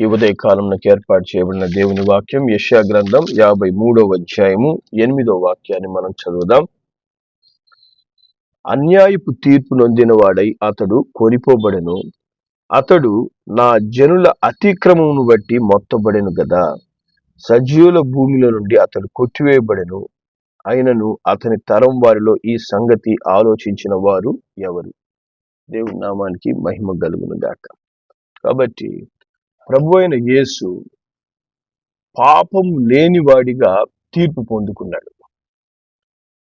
ఈ ఉదయ కాలంలోకి ఏర్పాటు చేయబడిన దేవుని వాక్యం యశా గ్రంథం యాభై మూడవ అధ్యాయము ఎనిమిదో వాక్యాన్ని మనం చదువుదాం. అన్యాయపు తీర్పు నొందిన వాడై అతడు కొనిపోబడెను. అతడు నా జనుల అతిక్రమమును బట్టి మొత్తబడెను గదా. సజీవుల భూమిలో నుండి అతడు కొట్టివేయబడెను. అయినను అతని తరం వారిలో ఈ సంగతి ఆలోచించిన వారు ఎవరు? దేవుని నామానికి మహిమ కలుగును గాక. కాబట్టి ప్రభు అయిన యేసు పాపం లేనివాడిగా తీర్పు పొందుకున్నాడు.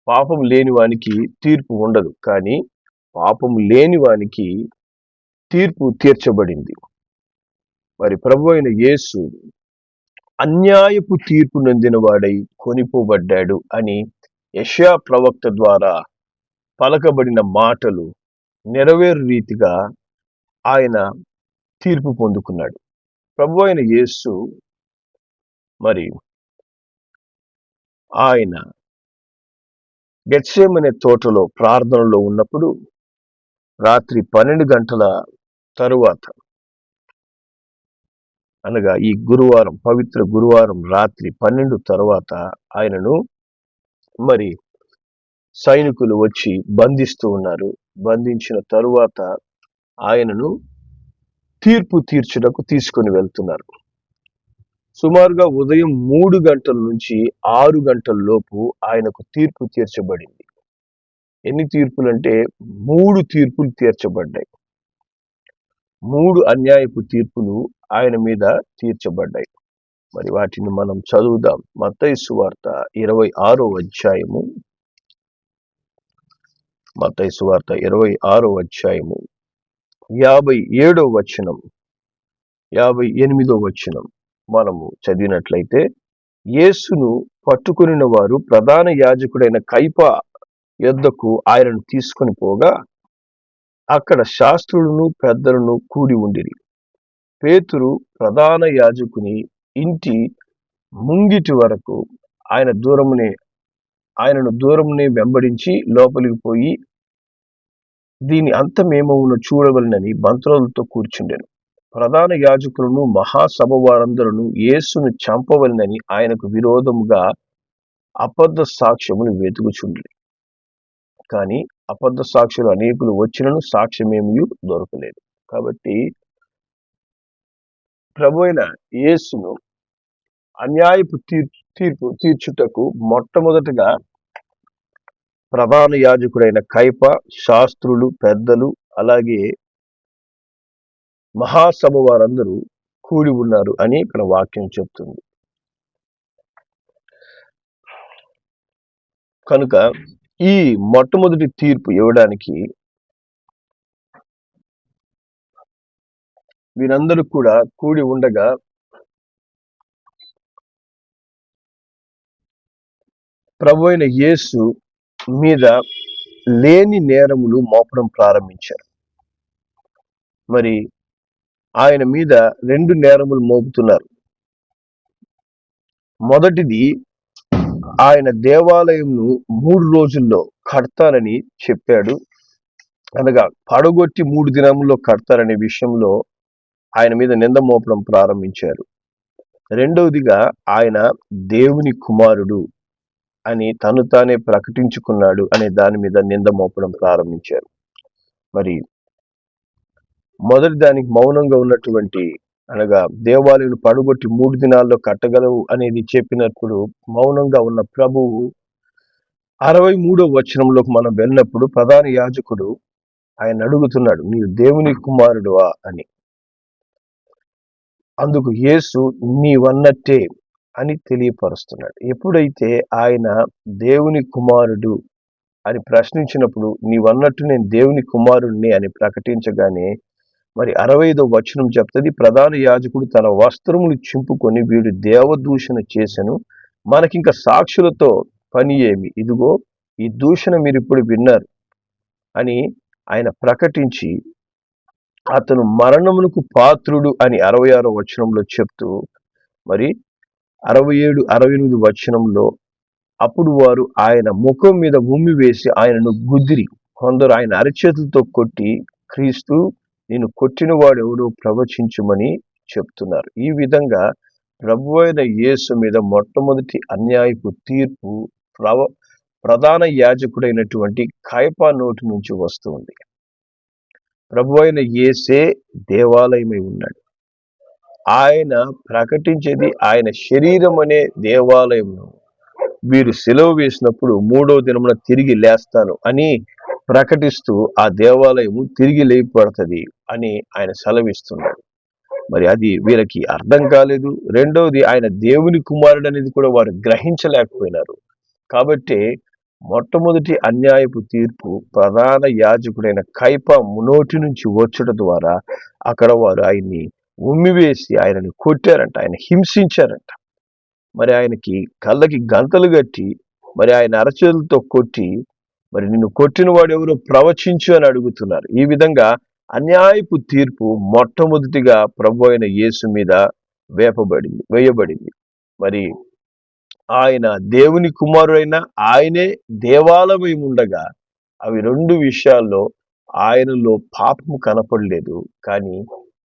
పాపం లేని వానికి తీర్పు ఉండదు. కానీ పాపం లేని వానికి తీర్పు తీర్చబడింది. మరి ప్రభు అయిన యేసు అన్యాయపు తీర్పు నొందిన వాడై కొనిపోబడ్డాడు అని యశా ప్రవక్త ద్వారా పలకబడిన మాటలు నెరవేరు రీతిగా ఆయన తీర్పు పొందుకున్నాడు. ప్రభు అయిన యేసు మరి ఆయన గెత్సేమనే తోటలో ప్రార్థనలో ఉన్నప్పుడు రాత్రి పన్నెండు గంటల తరువాత అనగా ఈ గురువారం పవిత్ర గురువారం రాత్రి పన్నెండు తర్వాత ఆయనను మరి సైనికులు వచ్చి బంధిస్తూ ఉన్నారు. బంధించిన తరువాత ఆయనను తీర్పు తీర్చుటకు తీసుకొని వెళ్తున్నారు. సుమారుగా ఉదయం మూడు గంటల నుంచి ఆరు గంటల లోపు ఆయనకు తీర్పు తీర్చబడింది. ఎన్ని తీర్పులు అంటే మూడు తీర్పులు తీర్చబడ్డాయి. మూడు అన్యాయపు తీర్పులు ఆయన మీద తీర్చబడ్డాయి. మరి వాటిని మనం చదువుదాం. మత్తయి వార్త ఇరవై ఆరో అధ్యాయము. మత్తయి వార్త ఇరవై ఆరో అధ్యాయము. యాభై ఏడో వచనం యాభై ఎనిమిదో వచనం మనము చదివినట్లయితే యేసును పట్టుకునిన వారు ప్రధాన యాజకుడైన కైప యొద్దకు ఆయనను తీసుకొని పోగా అక్కడ శాస్త్రులను పెద్దలను కూడి ఉండిరి. పేతురు ప్రధాన యాజకుని ఇంటి ముంగిటి వరకు ఆయన దూరమునే ఆయనను దూరమునే వెంబడించి లోపలికి పోయి దీని అంతమేమవునో చూడవలనని మంత్రులతో కూర్చుండెను. ప్రధాన యాజకులను మహాసభ వారందరూ యేసును చంపవలనని ఆయనకు విరోధముగా అబద్ధ సాక్ష్యములు వెతుకుచుండ్రి. కానీ అబద్ధ సాక్షులు అనేకులు వచ్చినను సాక్ష్యమేమీ దొరకలేదు. కాబట్టి ప్రభు అయిన యేసును అన్యాయపు తీర్పు తీర్చుటకు మొట్టమొదటగా ప్రధాన యాజకుడైన కైప శాస్త్రులు పెద్దలు అలాగే మహాసభ వారందరూ కూడి ఉన్నారు అని ఇక్కడ వాక్యం చెప్తుంది. కనుక ఈ మొట్టమొదటి తీర్పు ఇవ్వడానికి వీరందరూ కూడా కూడి ఉండగా ప్రభు అయిన యేసు మీద లేని నేరములు మోపడం ప్రారంభించారు. మరి ఆయన మీద రెండు నేరములు మోపుతున్నారు. మొదటిది ఆయన దేవాలయంను మూడు రోజుల్లో కడతానని చెప్పాడు. అనగా పడగొట్టి మూడు దినముల్లో కడతారనే విషయంలో ఆయన మీద నింద మోపడం ప్రారంభించారు. రెండవదిగా ఆయన దేవుని కుమారుడు అని తను తానే ప్రకటించుకున్నాడు అనే దాని మీద నింద మోపడం ప్రారంభించారు. మరి మొదటి దానికి మౌనంగా ఉన్నటువంటి అనగా దేవాలయాలు పడగొట్టి మూడు దినాల్లో కట్టగలవు అనేది చెప్పినప్పుడు మౌనంగా ఉన్న ప్రభువు అరవై మూడో వచనంలోకి మనం వెళ్ళినప్పుడు ప్రధాన యాజకుడు ఆయన అడుగుతున్నాడు నీవు దేవుని కుమారుడువా? అని. అందుకు యేసు నీవన్నట్టే అని తెలియపరుస్తున్నాడు. ఎప్పుడైతే ఆయన దేవుని కుమారుడు అని ప్రశ్నించినప్పుడు నీవన్నట్టు నేను దేవుని కుమారుడిని అని ప్రకటించగానే మరి అరవై ఐదో వచనం చెప్తుంది ప్రధాన యాజకుడు తన వస్త్రములు చింపుకొని వీడు దేవదూషణ చేసెను. మనకింక సాక్షులతో పని ఏమి? ఇదిగో ఈ దూషణ మీరు ఇప్పుడు విన్నారు అని ఆయన ప్రకటించి అతను మరణమునకు పాత్రుడు అని అరవై ఆరో వచనంలో చెప్తూ మరి అరవై ఏడు అరవై ఎనిమిది వచనంలో అప్పుడు వారు ఆయన ముఖం మీద ఉమ్మి వేసి ఆయనను గుద్దిరి. కొందరు ఆయన అరచేతులతో కొట్టి క్రీస్తు నేను కొట్టిన వాడు ఎవడో ప్రవచించమని చెప్తున్నారు. ఈ విధంగా ప్రభు అయిన యేసు మీద మొట్టమొదటి అన్యాయపు తీర్పు ప్రవ ప్రధాన యాజకుడైనటువంటి కాయపా నోటి నుంచి వస్తుంది ప్రభు అయిన యేసే దేవాలయమై ఉన్నాడు. ఆయన ప్రకటించేది ఆయన శరీరం అనే దేవాలయంను వీరు సెలవు వేసినప్పుడు మూడో దినమున తిరిగి లేస్తాను అని ప్రకటిస్తూ ఆ దేవాలయము తిరిగి లేపబడుతుంది అని ఆయన సెలవిస్తున్నాడు. మరి అది వీరికి అర్థం కాలేదు. రెండవది ఆయన దేవుని కుమారుడు అనేది కూడా వారు గ్రహించలేకపోయినారు. కాబట్టి మొట్టమొదటి అన్యాయపు తీర్పు ప్రధాన యాజకుడైన కైప మునోటి నుంచి వచ్చుట ద్వారా అక్కడ వారు ఆయన్ని ఉమ్మివేసి ఆయనని కొట్టారంట ఆయన హింసించారంట. మరి ఆయనకి కళ్ళకి గంతలు కట్టి మరి ఆయన అరచేతులతో కొట్టి మరి నిన్ను కొట్టిన వాడు ఎవరో ప్రవచించు అని అడుగుతున్నారు. ఈ విధంగా అన్యాయపు తీర్పు మొట్టమొదటిగా ప్రభు అయిన యేసు మీద వేపబడింది వేయబడింది. మరి ఆయన దేవుని కుమారుడైన ఆయనే దేవాలయం ఉండగా అవి రెండు విషయాల్లో ఆయనలో పాపము కనపడలేదు. కానీ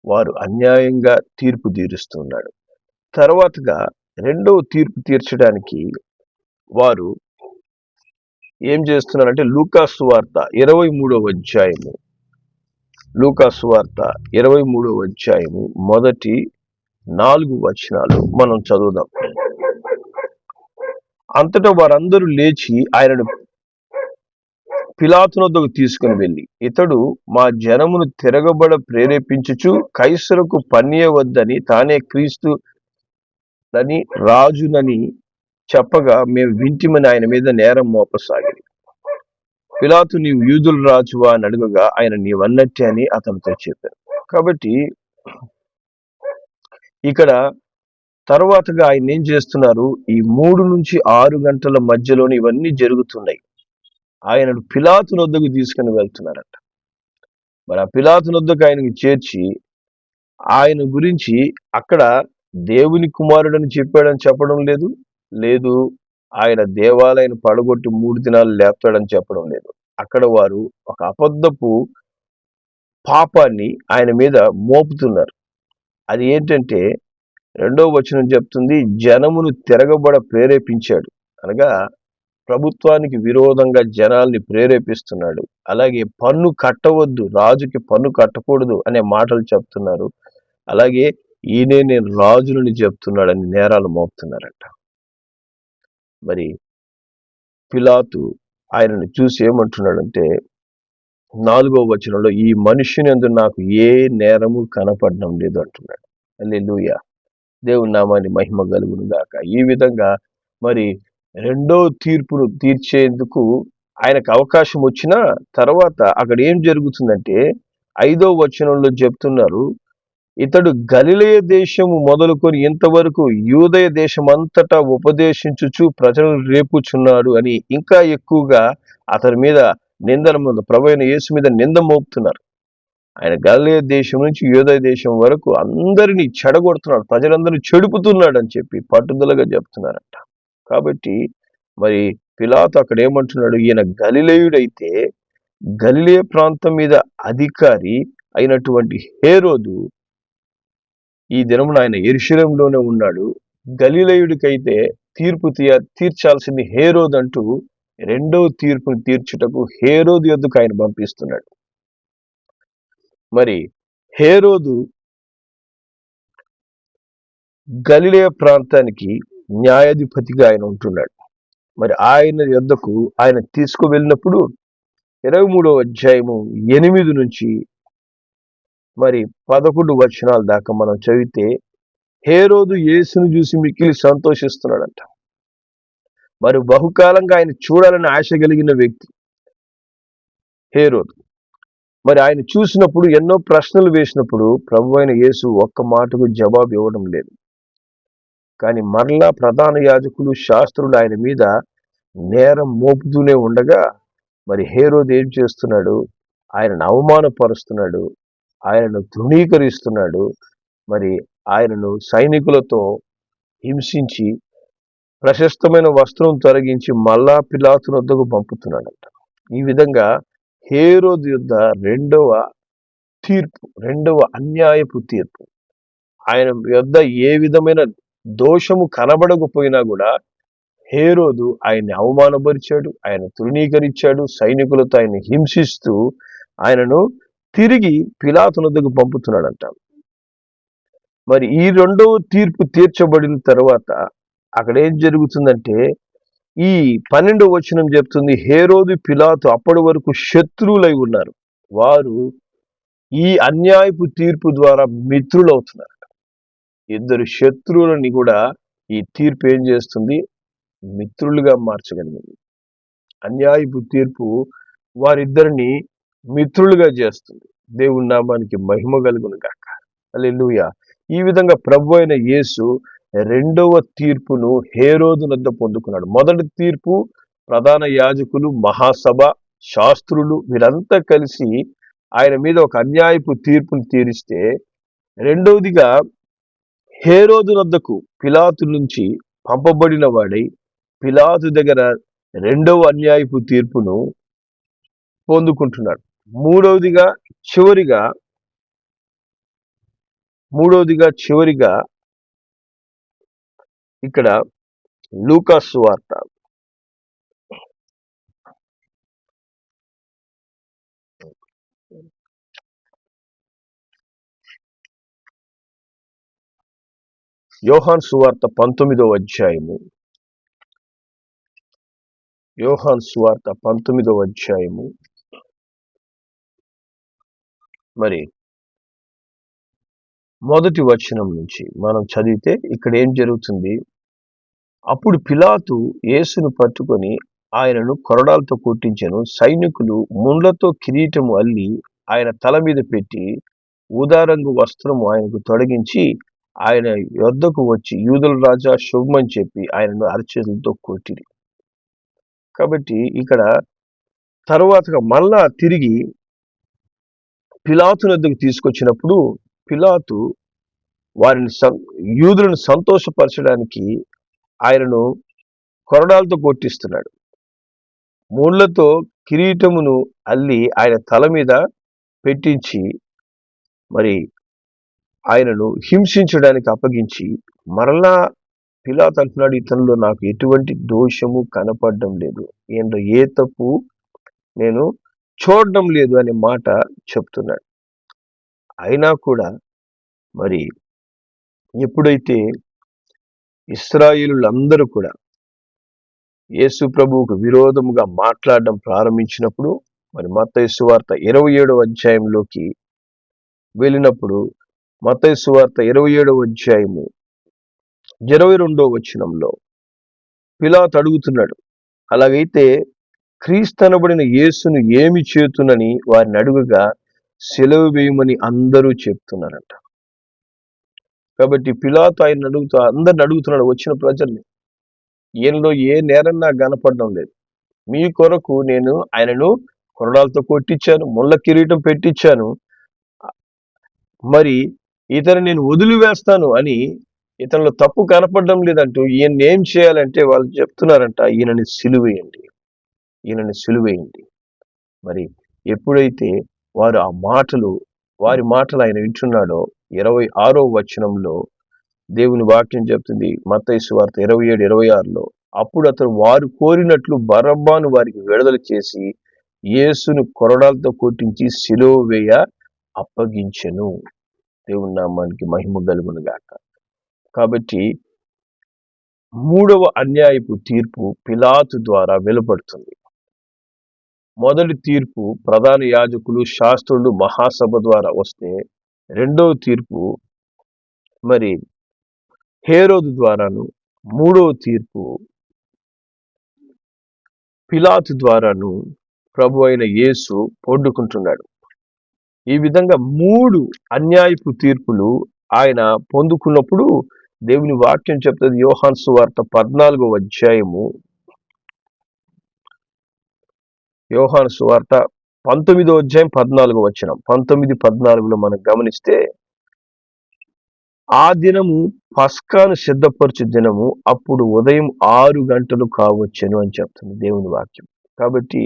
వారు అన్యాయంగా తీర్పు తీరుస్తున్నాడు. తర్వాతగా రెండవ తీర్పు తీర్చడానికి వారు ఏం చేస్తున్నారంటే లూకాసు వార్త ఇరవై మూడవ అధ్యాయము. లూకాసు వార్త ఇరవై మూడవ అధ్యాయము మొదటి నాలుగు వచనాలు మనం చదువుదాం. అంతటా వారందరూ లేచి ఆయనను పిలాతునొద్దకు తీసుకుని వెళ్ళి ఇతడు మా జనమును తిరగబడ ప్రేరేపించుచు కైసరకు పన్నియవద్దని తానే క్రీస్తు అని రాజునని చెప్పగా మేము వింటిమని ఆయన మీద నేరం మోపసాగింది పిలాతు నీవు యూదుల రాజువా అని అడుగగా ఆయన నీవన్నట్టే అని అతనితో చెప్పారు కాబట్టి ఇక్కడ తర్వాతగా ఆయన ఏం చేస్తున్నారు? ఈ మూడు నుంచి ఆరు గంటల మధ్యలోని ఇవన్నీ జరుగుతున్నాయి. ఆయనను పిలాతు నొద్దకు తీసుకుని వెళ్తున్నారట. మరి ఆ పిలాతు నొద్దకు ఆయనకు చేర్చి ఆయన గురించి అక్కడ దేవుని కుమారుడని చెప్పాడని చెప్పడం లేదు లేదు ఆయన దేవాలయం పడగొట్టి మూడు దినాలు లేపుతాడని చెప్పడం లేదు. అక్కడ వారు ఒక అబద్ధపు పాపాన్ని ఆయన మీద మోపుతున్నారు. అది ఏంటంటే రెండో వచనం చెప్తుంది జనమును తిరగబడ ప్రేరేపించాడు. అనగా ప్రభుత్వానికి విరోధంగా జనాల్ని ప్రేరేపిస్తున్నాడు. అలాగే పన్ను కట్టవద్దు రాజుకి పన్ను కట్టకూడదు అనే మాటలు చెప్తున్నారు. అలాగే ఈయనే నేను రాజులని చెప్తున్నాడని నేరాలు మోపుతున్నారంట. మరి పిలాతు ఆయనను చూసి ఏమంటున్నాడంటే నాలుగో వచనంలో ఈ మనుషుని ఎందు నాకు ఏ నేరము కనపడడం లేదు అంటున్నాడు. అల్లెలుయ దేవుని నామాన్ని మహిమ కలుగును గాక ఈ విధంగా మరి రెండో తీర్పును తీర్చేందుకు ఆయనకు అవకాశం వచ్చిన తర్వాత అక్కడ ఏం జరుగుతుందంటే ఐదో వచనంలో చెప్తున్నారు ఇతడు గలిలయ దేశము మొదలుకొని ఇంతవరకు యూదయ దేశం అంతటా ఉపదేశించుచు ప్రజలను రేపుచున్నాడు అని ఇంకా ఎక్కువగా అతని మీద నిందల మీద ప్రభైన యేసు మీద నింద మోపుతున్నారు. ఆయన గలిలయ దేశం నుంచి యూదయ దేశం వరకు అందరినీ చెడగొడుతున్నాడు ప్రజలందరినీ చెడుపుతున్నాడు అని చెప్పి పట్టుదలగా చెప్తున్నారంట. కాబట్టి మరి పిలాత్ అక్కడ ఏమంటున్నాడు ఈయన గలిలేయుడైతే గలిలే ప్రాంతం మీద అధికారి అయినటువంటి హేరోదు ఈ దినమున ఆయన ఎరుశలంలోనే ఉన్నాడు. గలిలయుడికైతే తీర్పు తీయ తీర్చాల్సింది హేరోద్ అంటూ రెండవ తీర్పును తీర్చుటకు హేరోదు యొద్దకు ఆయన పంపిస్తున్నాడు. మరి హేరోదు గలిలే ప్రాంతానికి న్యాయాధిపతిగా ఆయన ఉంటున్నాడు. మరి ఆయన యొద్దకు ఆయన తీసుకువెళ్ళినప్పుడు ఇరవై మూడవ అధ్యాయము ఎనిమిది నుంచి మరి పదకొండు వచనాల దాకా మనం చదివితే హేరోదు యేసును చూసి మిక్కిలి సంతోషిస్తున్నాడంట. మరి బహుకాలంగా ఆయన చూడాలని ఆశ కలిగిన వ్యక్తి హేరోదు. మరి ఆయన చూసినప్పుడు ఎన్నో ప్రశ్నలు వేసినప్పుడు ప్రభు అయిన యేసు ఒక్క మాటకు జవాబు ఇవ్వడం లేదు. కానీ మరలా ప్రధాన యాజకులు శాస్త్రులు ఆయన మీద నేరం మోపుతూనే ఉండగా మరి హేరోద్ ఏం చేస్తున్నాడు? ఆయనను అవమానపరుస్తున్నాడు. ఆయనను తృణీకరిస్తున్నాడు. మరి ఆయనను సైనికులతో హింసించి ప్రశస్తమైన వస్త్రం తొలగించి మళ్ళా పిలాతున వద్దకు పంపుతున్నాడంట. ఈ విధంగా హేరోద్ యుద్ధ రెండవ తీర్పు రెండవ అన్యాయపు తీర్పు. ఆయన యొద్ద ఏ విధమైన దోషము కనబడకపోయినా కూడా హేరోదు ఆయన్ని అవమానపరిచాడు ఆయన తృణీకరించాడు సైనికులతో ఆయన హింసిస్తూ ఆయనను తిరిగి పిలాతునద్దకు పంపుతున్నాడంట. మరి ఈ రెండవ తీర్పు తీర్చబడిన తర్వాత అక్కడ ఏం జరుగుతుందంటే ఈ పన్నెండవ వచనం చెప్తుంది హేరోదు పిలాతు అప్పటి వరకు శత్రువులై ఉన్నారు. వారు ఈ అన్యాయపు తీర్పు ద్వారా మిత్రులు అవుతున్నారు ఇద్దరు శత్రువులని కూడా ఈ తీర్పు ఏం చేస్తుంది? మిత్రులుగా మార్చగలిగింది. అన్యాయపు తీర్పు వారిద్దరిని మిత్రులుగా చేస్తుంది. దేవుడి నామానికి మహిమ కలుగును గాక. అల్లెలుయ ఈ విధంగా ప్రభు అయిన యేసు రెండవ తీర్పును హేరోదు నద్ద పొందుకున్నాడు. మొదటి తీర్పు ప్రధాన యాజకులు మహాసభ శాస్త్రులు వీరంతా కలిసి ఆయన మీద ఒక అన్యాయపు తీర్పును తీరిస్తే రెండవదిగా హేరోదు వద్దకు పిలాతు నుంచి పంపబడిన వాడై పిలాతు దగ్గర రెండవ అన్యాయపు తీర్పును పొందుకుంటున్నాడు. మూడవదిగా చివరిగా మూడవదిగా చివరిగా ఇక్కడ లూకాస్ వార్త. యోహాన్ సువార్త పంతొమ్మిదవ అధ్యాయము. యోహాన్ సువార్త పంతొమ్మిదవ అధ్యాయము. మరి మొదటి వచనం నుంచి మనం చదివితే ఇక్కడ ఏం జరుగుతుంది? అప్పుడు పిలాతు యేసును పట్టుకొని ఆయనను కొరడాలతో కొట్టించను. సైనికులు ముండ్లతో కిరీటము అల్లి ఆయన తల మీద పెట్టి ఊదారంగు వస్త్రము ఆయనకు తొలగించి ఆయన యొద్దకు వచ్చి యూదుల రాజా శుభమని చెప్పి ఆయనను అరచేతులతో కొట్టిరి. కాబట్టి ఇక్కడ తరువాతగా మళ్ళా తిరిగి పిలాతు వద్దకు తీసుకొచ్చినప్పుడు పిలాతు వారిని సం యూదులను సంతోషపరచడానికి ఆయనను కొరడాలతో కొట్టిస్తున్నాడు. మూళ్ళతో కిరీటమును అల్లి ఆయన తల మీద పెట్టించి మరి ఆయనను హింసించడానికి అప్పగించి మరలా పిలాత్ అంటున్నాడు ఇతనిలో నాకు ఎటువంటి దోషము కనపడడం లేదు. ఈయనలో ఏ తప్పు నేను చూడడం లేదు అనే మాట చెప్తున్నాడు. అయినా కూడా మరి ఎప్పుడైతే ఇస్రాయిలులందరూ కూడా యేసు ప్రభువుకు విరోధముగా మాట్లాడడం ప్రారంభించినప్పుడు మరి మత వార్త ఇరవై ఏడవ అధ్యాయంలోకి వెళ్ళినప్పుడు మతైసు వార్త ఇరవై ఏడవ అధ్యాయము. ఇరవై రెండవ వచనంలో పిలాత్ అడుగుతున్నాడు అలాగైతే క్రీస్తనబడిన యేసును ఏమి చేతునని వారిని అడుగుగా సెలవు వేయమని అందరూ చెప్తున్నారంట. కాబట్టి పిలాత్ ఆయన అడుగుతూ అందరిని అడుగుతున్నాడు వచ్చిన ప్రజల్ని ఈయనలో ఏ నేరం నాకు కనపడడం లేదు. మీ కొరకు నేను ఆయనను కొరడాలతో కొట్టించాను ముళ్ళ కిరీటం పెట్టించాను. మరి ఇతను నేను వదిలివేస్తాను అని ఇతనిలో తప్పు కనపడడం లేదంటూ ఈయన్ని ఏం చేయాలంటే వాళ్ళు చెప్తున్నారంట ఈయనని సిలువేయండి. ఈయనని సిలువేయండి. మరి ఎప్పుడైతే వారు ఆ మాటలు వారి మాటలు ఆయన వింటున్నాడో ఇరవై ఆరో వచనంలో దేవుని వాక్యం చెప్తుంది మత్తైసు వార్త ఇరవై ఏడు ఇరవై ఆరులో అప్పుడు అతను వారు కోరినట్లు బరబ్బాను వారికి విడుదల చేసి యేసును కొరడాలతో కొట్టించి సిలువ వేయ అప్పగించెను. దేవుని నామానికి మహిమ కలుగును గాక. కాబట్టి మూడవ అన్యాయపు తీర్పు పిలాతు ద్వారా వెలుపడుతుంది మొదటి తీర్పు ప్రధాన యాజకులు శాస్త్రులు మహాసభ ద్వారా వస్తే రెండవ తీర్పు మరి హేరోదు ద్వారాను మూడవ తీర్పు పిలాతు ద్వారాను ప్రభు అయిన యేసు పొడ్డుకుంటున్నాడు ఈ విధంగా మూడు అన్యాయపు తీర్పులు ఆయన పొందుకున్నప్పుడు దేవుని వాక్యం చెప్తుంది యోహాన్ సువార్త పద్నాలుగో అధ్యాయము. యోహాన్ సువార్త పంతొమ్మిదో అధ్యాయం పద్నాలుగో వచ్చిన పంతొమ్మిది పద్నాలుగులో మనం గమనిస్తే ఆ దినము పస్కాను సిద్ధపరచు దినము అప్పుడు ఉదయం ఆరు గంటలు కావచ్చును అని చెప్తుంది దేవుని వాక్యం. కాబట్టి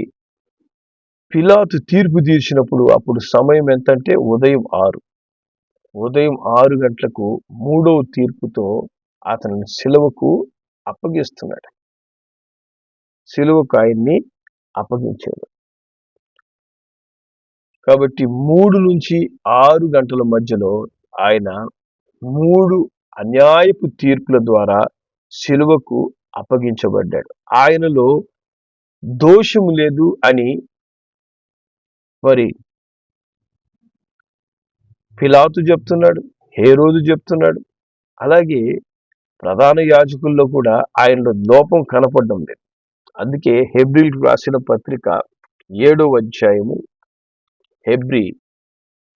పిలాతు తీర్పు తీర్చినప్పుడు అప్పుడు సమయం ఎంతంటే ఉదయం ఆరు. ఉదయం ఆరు గంటలకు మూడవ తీర్పుతో అతనిని సిలువకు అప్పగిస్తున్నాడు. సిలువకు ఆయన్ని అప్పగించాడు. కాబట్టి మూడు నుంచి ఆరు గంటల మధ్యలో ఆయన మూడు అన్యాయపు తీర్పుల ద్వారా సిలువకు అప్పగించబడ్డాడు. ఆయనలో దోషము లేదు అని మరి పిలాతు చెప్తున్నాడు హేరోదు చెప్తున్నాడు. అలాగే ప్రధాన యాజకుల్లో కూడా ఆయనలో లోపం కనపడడం లేదు. అందుకే హెబ్రిల్ రాసిన పత్రిక ఏడో అధ్యాయము హెబ్రి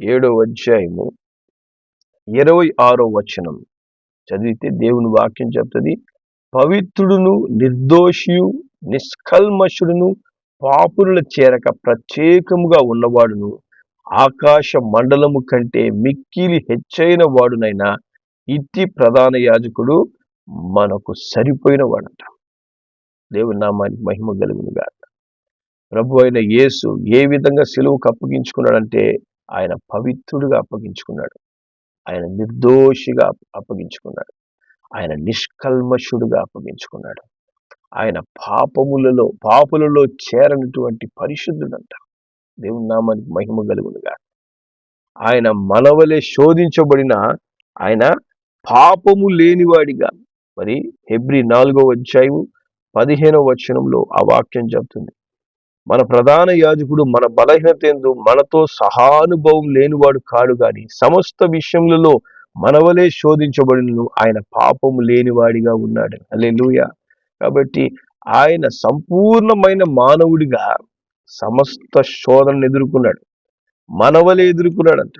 ఏడో అధ్యాయము ఇరవై ఆరో వచనం చదివితే దేవుని వాక్యం చెప్తుంది పవిత్రుడును నిర్దోషియు నిష్కల్మషుడును పాపురుల చేరక ప్రత్యేకముగా ఉన్నవాడును. ఆకాశ మండలము కంటే మిక్కిలి హెచ్చైన వాడునైనా ఇట్టి ప్రధాన యాజకుడు మనకు సరిపోయిన వాడంట దేవుని నామానికి మహిమ కలుగునుగా ప్రభు అయిన యేసు ఏ విధంగా సెలువుకు అప్పగించుకున్నాడంటే ఆయన పవిత్రుడిగా అప్పగించుకున్నాడు. ఆయన నిర్దోషిగా అప్పగించుకున్నాడు. ఆయన నిష్కల్మషుడుగా అప్పగించుకున్నాడు. ఆయన పాపములలో పాపులలో చేరనటువంటి పరిశుద్ధుడంట. దేవుని నామానికి మహిమ కలుగునుగా ఆయన మనవలే శోధించబడిన ఆయన పాపము లేనివాడిగా. మరి హెబ్రి నాలుగో అధ్యాయము పదిహేనవ వచనంలో ఆ వాక్యం చెప్తుంది. మన ప్రధాన యాజకుడు మన బలహీనత ఎందు మనతో సహానుభవం లేనివాడు కాడు గాని సమస్త విషయములలో మనవలే శోధించబడినను ఆయన పాపము లేనివాడిగా ఉన్నాడు. అలే కాబట్టి ఆయన సంపూర్ణమైన మానవుడిగా సమస్త శోధనను ఎదుర్కొన్నాడు. మనవలే ఎదుర్కొన్నాడు అంట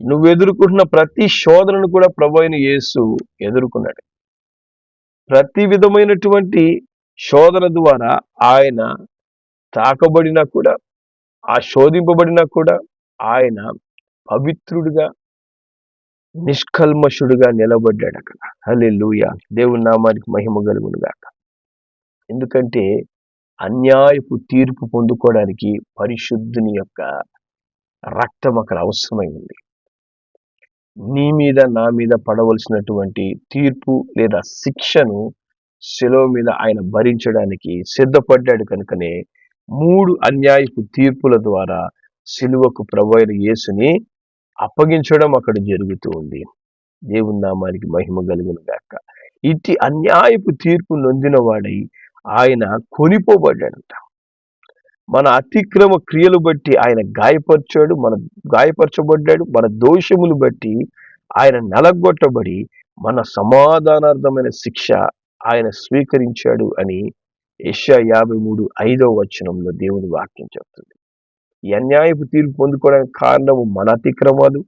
నువ్వు ఎదుర్కొంటున్న ప్రతి శోధనను కూడా ప్రభు అయిన యేసు ఎదుర్కొన్నాడు. ప్రతి విధమైనటువంటి శోధన ద్వారా ఆయన తాకబడినా కూడా ఆ శోధింపబడినా కూడా ఆయన పవిత్రుడిగా నిష్కల్మషుడుగా నిలబడ్డాడు అక్కడ హలే లూయ దేవుని నామానికి మహిమ కలుగునుగాక. ఎందుకంటే అన్యాయపు తీర్పు పొందుకోవడానికి పరిశుద్ధుని యొక్క రక్తం అక్కడ అవసరమై ఉంది. నీ మీద నా మీద పడవలసినటువంటి తీర్పు లేదా శిక్షను సెలవు మీద ఆయన భరించడానికి సిద్ధపడ్డాడు కనుకనే మూడు అన్యాయపు తీర్పుల ద్వారా శిలువకు ప్రవైన యేసుని అప్పగించడం అక్కడ జరుగుతూ ఉంది. దేవుని నామానికి మహిమ కలిగిన గాక. ఇట్టి అన్యాయపు తీర్పు నొందిన వాడై ఆయన కొనిపోబడ్డాడంట. మన అతిక్రమ క్రియలు బట్టి ఆయన గాయపరిచాడు మన గాయపరచబడ్డాడు మన దోషములు బట్టి ఆయన నలగొట్టబడి మన సమాధానార్థమైన శిక్ష ఆయన స్వీకరించాడు అని ఏషియా యాభై మూడు ఐదవ వచనంలో దేవుని వాక్యం చెప్తుంది. ఈ అన్యాయపు తీర్పు పొందుకోవడానికి కారణము మన అతిక్రమాలు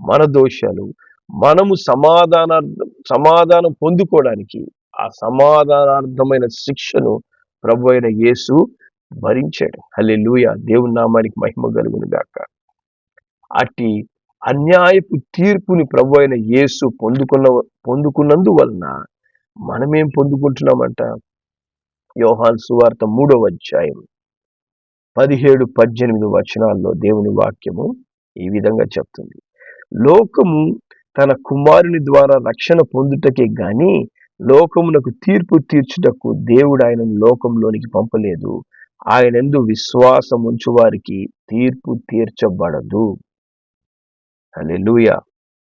మన దోషాలు మనము సమాధానార్థం సమాధానం పొందుకోవడానికి ఆ సమాధానార్థమైన శిక్షను ప్రభు అయిన యేసు భరించాడు. హలే లూయ దేవుని నామానికి మహిమ కలుగును గాక. అట్టి అన్యాయపు తీర్పుని ప్రభు అయిన యేసు పొందుకున్న పొందుకున్నందువలన మనమేం పొందుకుంటున్నామంట? యోహాన్ సువార్త మూడవ అధ్యాయం పదిహేడు పద్దెనిమిది వచనాల్లో దేవుని వాక్యము ఈ విధంగా చెప్తుంది. లోకము తన కుమారుని ద్వారా రక్షణ పొందుటకే గాని లోకమునకు తీర్పు తీర్చుటకు దేవుడు ఆయనను లోకంలోనికి పంపలేదు. ఆయన ఎందు విశ్వాసం ఉంచు వారికి తీర్పు తీర్చబడదు. అలే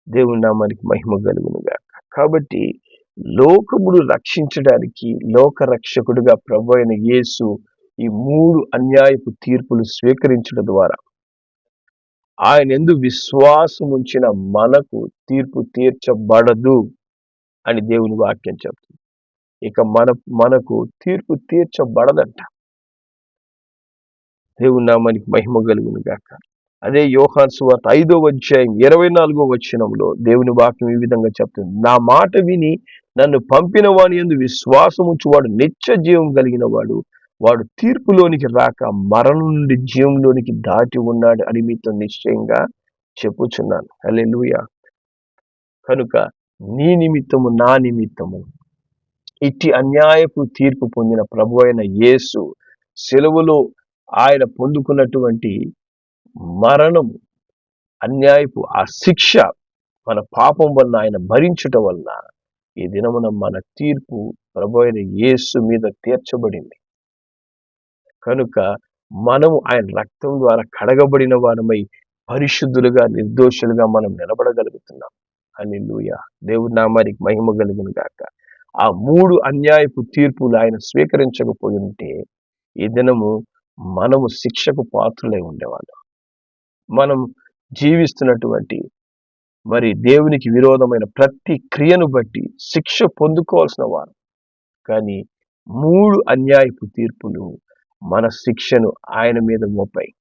దేవుని నామానికి మహిమ కలుగునుగా కాబట్టి లోకమును రక్షించడానికి లోక రక్షకుడుగా ప్రభు అయిన యేసు ఈ మూడు అన్యాయపు తీర్పులు స్వీకరించడం ద్వారా ఆయన ఎందు విశ్వాసం ఉంచిన మనకు తీర్పు తీర్చబడదు. అని దేవుని వాక్యం చెప్తుంది. ఇక మన మనకు తీర్పు తీర్చబడదంట. దేవుని నామానికి మహిమ కలుగును గాక. అదే యోహాన్ సువార్త ఐదో అధ్యాయం ఇరవై నాలుగో వచ్చినంలో దేవుని వాక్యం ఈ విధంగా చెప్తుంది. నా మాట విని నన్ను పంపిన వాని ఎందు వాడు నిత్య జీవం కలిగిన వాడు వాడు తీర్పులోనికి రాక మరణం నుండి జీవంలోనికి దాటి ఉన్నాడు అని మీతో నిశ్చయంగా చెప్పుచున్నాను. అలే కనుక నీ నిమిత్తము నా నిమిత్తము. ఇట్టి అన్యాయపు తీర్పు పొందిన ప్రభు అయిన యేసు సెలవులో ఆయన పొందుకున్నటువంటి మరణము అన్యాయపు ఆ శిక్ష మన పాపం వలన ఆయన భరించుట వలన ఈ దినమున మన తీర్పు ప్రభు అయిన యేసు మీద తీర్చబడింది. కనుక మనము ఆయన రక్తం ద్వారా కడగబడిన వారమై పరిశుద్ధులుగా నిర్దోషులుగా మనం నిలబడగలుగుతున్నాం. అని దేవుడి నామానికి మహిమ కలిగిన గాక. ఆ మూడు అన్యాయపు తీర్పులు ఆయన స్వీకరించకపోయి ఉంటే ఈ దినము మనము శిక్షకు పాత్రులై ఉండేవాళ్ళం. మనం జీవిస్తున్నటువంటి మరి దేవునికి విరోధమైన ప్రతి క్రియను బట్టి శిక్ష పొందుకోవాల్సిన వారు. కానీ మూడు అన్యాయపు తీర్పులు మన శిక్షను ఆయన మీద మోపాయి.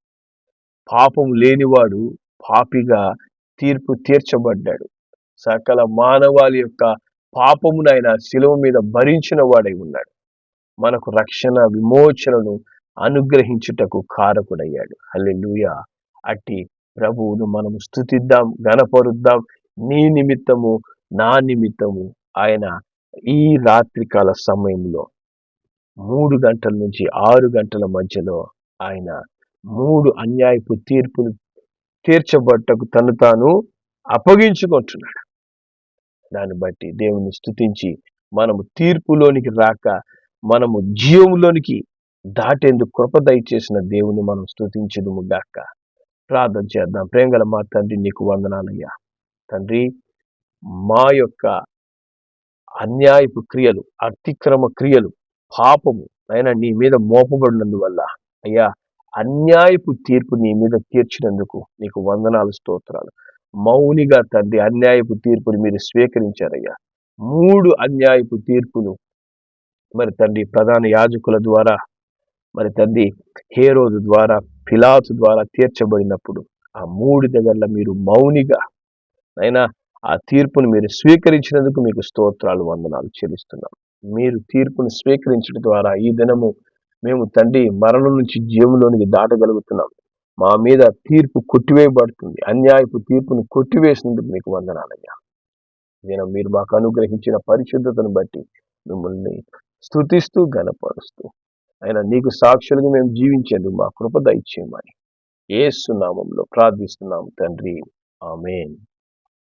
పాపం లేనివాడు పాపిగా తీర్పు తీర్చబడ్డాడు. సకల మానవాళి యొక్క పాపమునైన శిలువ మీద భరించిన వాడై ఉన్నాడు. మనకు రక్షణ విమోచనను అనుగ్రహించుటకు కారకుడయ్యాడు. హల్లెలూయ! అట్టి ప్రభువును మనము స్థుతిద్దాం గణపరుద్దాం నీ నిమిత్తము నా నిమిత్తము ఆయన ఈ రాత్రికాల సమయంలో మూడు గంటల నుంచి ఆరు గంటల మధ్యలో ఆయన మూడు అన్యాయపు తీర్పులు తీర్చబట్టకు తను తాను అప్పగించుకుంటున్నాడు. దాన్ని బట్టి దేవుని స్థుతించి మనము తీర్పులోనికి రాక మనము జీవంలోనికి దాటేందుకు కృప దయచేసిన దేవుని మనం స్థుతించదుము గాక. ప్రార్థన చేద్దాం. ప్రేంగల మా తండ్రి నీకు వందనాలయ్యా. తండ్రి మా యొక్క అన్యాయపు క్రియలు అతిక్రమ క్రియలు పాపము అయినా నీ మీద మోపబడినందువల్ల అయ్యా అన్యాయపు తీర్పు నీ మీద తీర్చినందుకు నీకు వందనాలు స్తోత్రాలు. మౌనిగా తండ్రి అన్యాయపు తీర్పుని మీరు స్వీకరించారయ్యా. మూడు అన్యాయపు తీర్పులు మరి తండ్రి ప్రధాన యాజకుల ద్వారా మరి తండ్రి హేరోదు ద్వారా పిలాతు ద్వారా తీర్చబడినప్పుడు ఆ మూడు దగ్గర మీరు మౌనిగా అయినా ఆ తీర్పును మీరు స్వీకరించినందుకు మీకు స్తోత్రాలు వందనాలు చెల్లిస్తున్నాం. మీరు తీర్పును స్వీకరించడం ద్వారా ఈ దినము మేము తండ్రి మరణం నుంచి జీవంలోనికి దాటగలుగుతున్నాం. మా మీద తీర్పు కొట్టివేయబడుతుంది. అన్యాయపు తీర్పును కొట్టివేసినందుకు మీకు వందనాలయ్యా. నేను మీరు మాకు అనుగ్రహించిన పరిశుద్ధతను బట్టి మిమ్మల్ని స్థుతిస్తూ గనపరుస్తూ ఆయన నీకు సాక్షులుగా మేము జీవించేందుకు మా కృప దయచేయమని ఏసునామంలో ప్రార్థిస్తున్నాం తండ్రి. ఆమెన్.